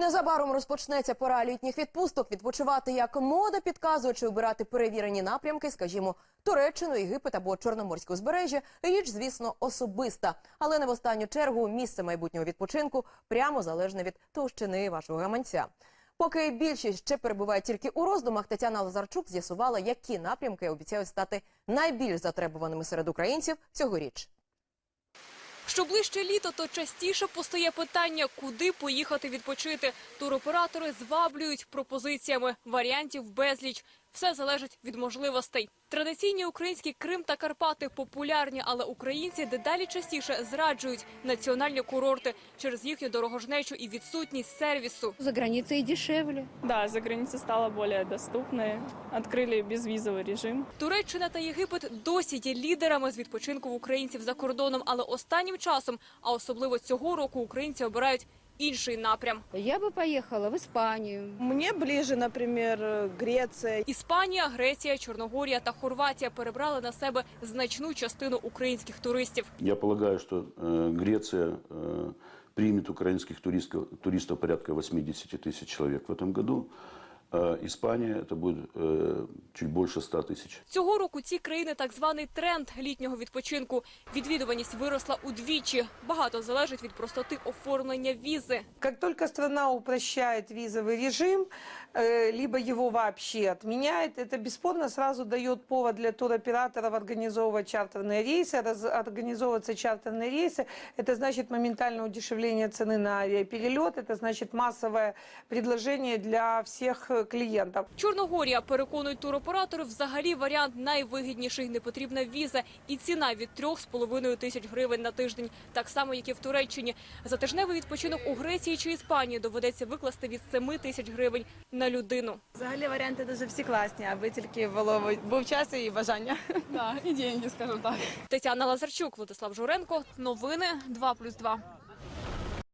Незабаром розпочнеться пора літніх відпусток. Відпочивати як мода підказує, чи обирати перевірені напрямки, скажімо, Туреччину, Єгипет або Чорноморське узбережжя. Річ, звісно, особиста, але не в останню чергу місце майбутнього відпочинку прямо залежне від товщини вашого гаманця. Поки більшість ще перебуває тільки у роздумах, Тетяна Лазарчук з'ясувала, які напрямки обіцяють стати найбільш затребуваними серед українців цьогоріч. Що ближче літо, то частіше постає питання, куди поїхати відпочити. Туроператори зваблюють пропозиціями, варіантів безліч. Все залежить від можливостей. Традиційні українські Крим та Карпати популярні, але українці дедалі частіше зраджують національні курорти через їхню дорогожнечу і відсутність сервісу. За границей дешевле. Да, за граница стала более доступной. Открыли безвизовый режим. Туреччина та Єгипет досі є лідерами з відпочинку українців за кордоном, але останнім часом, а особливо цього року, українці обирають інший напрям. Я бы поехала в Испанию. Мне ближе, например, Греция. Іспанія, Греція, Чорногорія та Хорватія перебрали на себе значну частину українських туристів. Я полагаю, что э, Греция э, примет украинских туристов, туристов порядка 80 тысяч человек в этом году. А Испания это будет э, чуть больше 100 тысяч. Цього року ці країни так званий тренд літнього відпочинку. Відвідуваність виросла удвічі. Багато залежить від простоти оформлення візи. Как только страна упрощает визовый режим, э, либо его вообще отменяет, это бесспорно сразу дает повод для туроператоров организовывать чартерные рейсы. Раз- организовываться чартерные рейсы, это значит моментальное удешевление цены на авиаперелет, это значит массовое предложение для всех э, клиентов. Чорногорія, переконують туроператори, взагалі варіант найвигідніший. Не потрібна віза і ціна від 3,5 тисяч гривень на тиждень. Так само, як і в Туреччині. За тижневий відпочинок у Греції чи Іспанії доведеться викласти від 7 тисяч гривень на людину. Взагалі варіанти дуже всі класні, аби тільки було був час і бажання. Да, и деньги, скажем так. Тетяна Лазарчук, Владислав Журенко. Новини 2+,2.